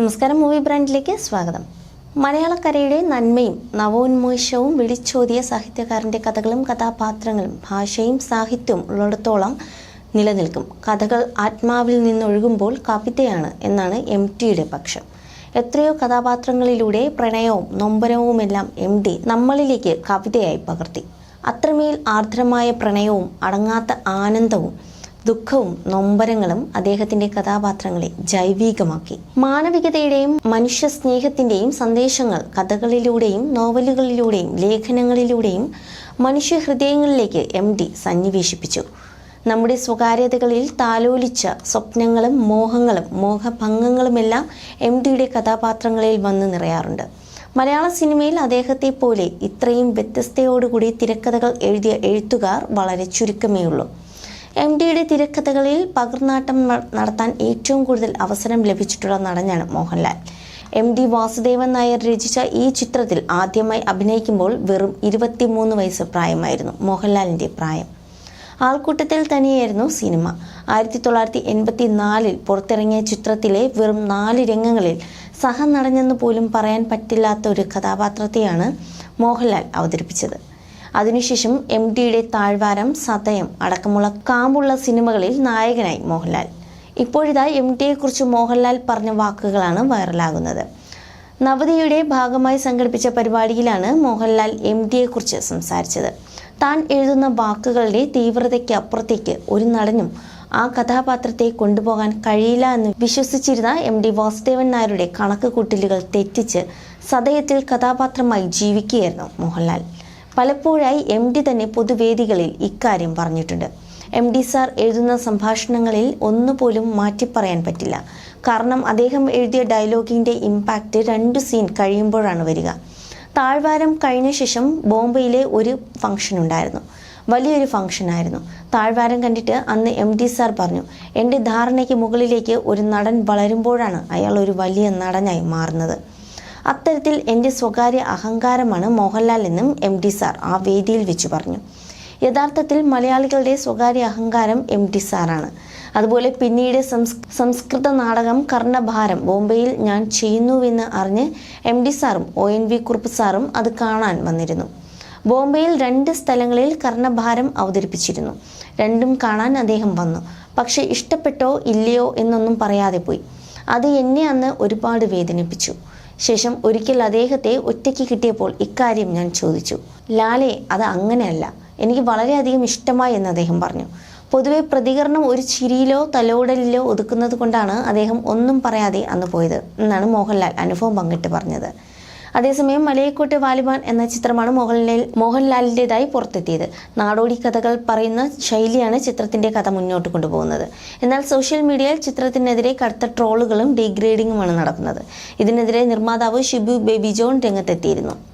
നമസ്കാരം മൂവി ബ്രാൻഡിലേക്ക് സ്വാഗതം. മലയാളക്കരയുടെ നന്മയും നവോന്മേഷവും വിളിച്ചോതിയ സാഹിത്യകാരന്റെ കഥകളും കഥാപാത്രങ്ങളും ഭാഷയും സാഹിത്യവും ഉള്ളിടത്തോളം നിലനിൽക്കും. കഥകൾ ആത്മാവിൽ നിന്നൊഴുകുമ്പോൾ കവിതയാണ് എന്നാണ് എം ടിയുടെ പക്ഷം. എത്രയോ കഥാപാത്രങ്ങളിലൂടെ പ്രണയവും നൊമ്പരവുമെല്ലാം എം ടി നമ്മളിലേക്ക് കവിതയായി പകർത്തി. അത്രമേൽ ആർദ്രമായ പ്രണയവും അടങ്ങാത്ത ആനന്ദവും ദുഃഖവും നൊമ്പരങ്ങളും അദ്ദേഹത്തിന്റെ കഥാപാത്രങ്ങളെ ജൈവികമാക്കി. മാനവികതയുടെയും മനുഷ്യ സ്നേഹത്തിന്റെയും സന്ദേശങ്ങൾ കഥകളിലൂടെയും നോവലുകളിലൂടെയും ലേഖനങ്ങളിലൂടെയും മനുഷ്യ ഹൃദയങ്ങളിലേക്ക് എം ഡി സന്നിവേശിപ്പിച്ചു. നമ്മുടെ സ്വകാര്യതകളിൽ താലോലിച്ച സ്വപ്നങ്ങളും മോഹങ്ങളും മോഹഭംഗങ്ങളുമെല്ലാം എം ഡിയുടെ കഥാപാത്രങ്ങളിൽ വന്ന് നിറയാറുണ്ട്. മലയാള സിനിമയിൽ അദ്ദേഹത്തെ പോലെ ഇത്രയും വ്യത്യസ്തയോടുകൂടി തിരക്കഥകൾ എഴുതിയ എഴുത്തുകാർ വളരെ ചുരുക്കമേ ഉള്ളൂ എം ഡിയുടെ തിരക്കഥകളിൽ പകർനാട്ടം നടത്താൻ ഏറ്റവും കൂടുതൽ അവസരം ലഭിച്ചിട്ടുള്ള നടനാണ് മോഹൻലാൽ. എം ഡി വാസുദേവൻ നായർ രചിച്ച ഈ ചിത്രത്തിൽ ആദ്യമായി അഭിനയിക്കുമ്പോൾ വെറും ഇരുപത്തിമൂന്ന് വയസ്സ് പ്രായമായിരുന്നു മോഹൻലാലിന്റെ പ്രായം. ആൾക്കൂട്ടത്തിൽ തന്നെയായിരുന്നു സിനിമ. ആയിരത്തി തൊള്ളായിരത്തി എൺപത്തി നാലിൽ പുറത്തിറങ്ങിയ ചിത്രത്തിലെ വെറും നാല് രംഗങ്ങളിൽ സഹനടനെന്ന് പോലും പറയാൻ പറ്റില്ലാത്ത ഒരു കഥാപാത്രത്തെയാണ് മോഹൻലാൽ അവതരിപ്പിച്ചത്. അതിനുശേഷം എം ഡിയുടെ താഴ്വാരം സതയം അടക്കമുള്ള കാമ്പുള്ള സിനിമകളിൽ നായകനായി മോഹൻലാൽ. ഇപ്പോഴിതാ എം ഡിയെക്കുറിച്ച് മോഹൻലാൽ പറഞ്ഞ വാക്കുകളാണ് വൈറലാകുന്നത്. നവതിയുടെ ഭാഗമായി സംഘടിപ്പിച്ച പരിപാടിയിലാണ് മോഹൻലാൽ എം ഡിയെക്കുറിച്ച് സംസാരിച്ചത്. താൻ എഴുതുന്ന വാക്കുകളുടെ തീവ്രതയ്ക്ക് അപ്പുറത്തേക്ക് ഒരു നടനും ആ കഥാപാത്രത്തെ കൊണ്ടുപോകാൻ കഴിയില്ല എന്ന് വിശ്വസിച്ചിരുന്ന എം ഡി വാസുദേവൻ നായരുടെ കണക്ക് കൂട്ടലുകൾ തെറ്റിച്ച് സദയത്തിൽ കഥാപാത്രമായി ജീവിക്കുകയായിരുന്നു മോഹൻലാൽ. പലപ്പോഴായി എം ഡി തന്നെ പൊതുവേദികളിൽ ഇക്കാര്യം പറഞ്ഞിട്ടുണ്ട്. എം ഡി സാർ എഴുതുന്ന സംഭാഷണങ്ങളിൽ ഒന്നുപോലും മാറ്റിപ്പറയാൻ പറ്റില്ല. കാരണം അദ്ദേഹം എഴുതിയ ഡയലോഗിന്റെ ഇമ്പാക്റ്റ് രണ്ട് സീൻ കഴിയുമ്പോഴാണ് വരിക. താഴ്വാരം കഴിഞ്ഞ ശേഷം ബോംബെയിലെ ഒരു ഫംഗ്ഷൻ ഉണ്ടായിരുന്നു. വലിയൊരു ഫംഗ്ഷൻ ആയിരുന്നു. താഴ്വാരം കണ്ടിട്ട് അന്ന് എം ഡി സാർ പറഞ്ഞു എന്റെ ധാരണയ്ക്ക് മുകളിലേക്ക് ഒരു നടൻ വളരുമ്പോഴാണ് അയാൾ ഒരു വലിയ നടനായി മാറുന്നത്. അത്തരത്തിൽ എന്റെ സ്വകാര്യ അഹങ്കാരമാണ് മോഹൻലാൽ എന്നും എം ഡി സാർ ആ വേദിയിൽ വെച്ച് പറഞ്ഞു. യഥാർത്ഥത്തിൽ മലയാളികളുടെ സ്വകാര്യ അഹങ്കാരം എം ടി സാറാണ്. അതുപോലെ പിന്നീട് സംസ് സംസ്കൃത നാടകം കർണഭാരം ബോംബെയിൽ ഞാൻ ചെയ്യുന്നുവെന്ന് അറിഞ്ഞ് എം ഡി സാറും ഒ എൻ വി കുറുപ്പ് സാറും അത് കാണാൻ വന്നിരുന്നു. ബോംബെയിൽ രണ്ട് സ്ഥലങ്ങളിൽ കർണഭാരം അവതരിപ്പിച്ചിരുന്നു. രണ്ടും കാണാൻ അദ്ദേഹം വന്നു. പക്ഷേ ഇഷ്ടപ്പെട്ടോ ഇല്ലയോ എന്നൊന്നും പറയാതെ പോയി. അത് എന്നെ അന്ന് ഒരുപാട് വേദനിപ്പിച്ചു. ശേഷം ഒരിക്കൽ അദ്ദേഹത്തെ ഒറ്റയ്ക്ക് കിട്ടിയപ്പോൾ ഇക്കാര്യം ഞാൻ ചോദിച്ചു. ലാലെ അത് അങ്ങനെയല്ല. എനിക്ക് വളരെയധികം ഇഷ്ടമായി എന്ന് അദ്ദേഹം പറഞ്ഞു. പൊതുവെ പ്രതികരണം ഒരു ചിരിയിലോ തലോടലിലോ ഒതുക്കുന്നത് കൊണ്ടാണ് അദ്ദേഹം ഒന്നും പറയാതെ അന്ന് പോയത്. എന്നാണ് മോഹൻലാൽ അനുഭവം പങ്കിട്ട് പറഞ്ഞത്. അതേസമയം മലയക്കോട്ട് വാലിബാൻ എന്ന ചിത്രമാണ് മോഹൻലാൽ മോഹൻലാലിന്റെതായി പുറത്തെത്തിയത്. നാടോടി കഥകൾ പറയുന്ന ശൈലിയാണ് ചിത്രത്തിന്റെ കഥ മുന്നോട്ട് കൊണ്ടുപോകുന്നത്. എന്നാൽ സോഷ്യൽ മീഡിയയിൽ ചിത്രത്തിനെതിരെ കടുത്ത ട്രോളുകളും ഡീഗ്രേഡിങ്ങുമാണ് നടക്കുന്നത്. ഇതിനെതിരെ നിർമ്മാതാവ് ഷിബു ബേബി ജോൺ രംഗത്തെത്തിയിരുന്നു.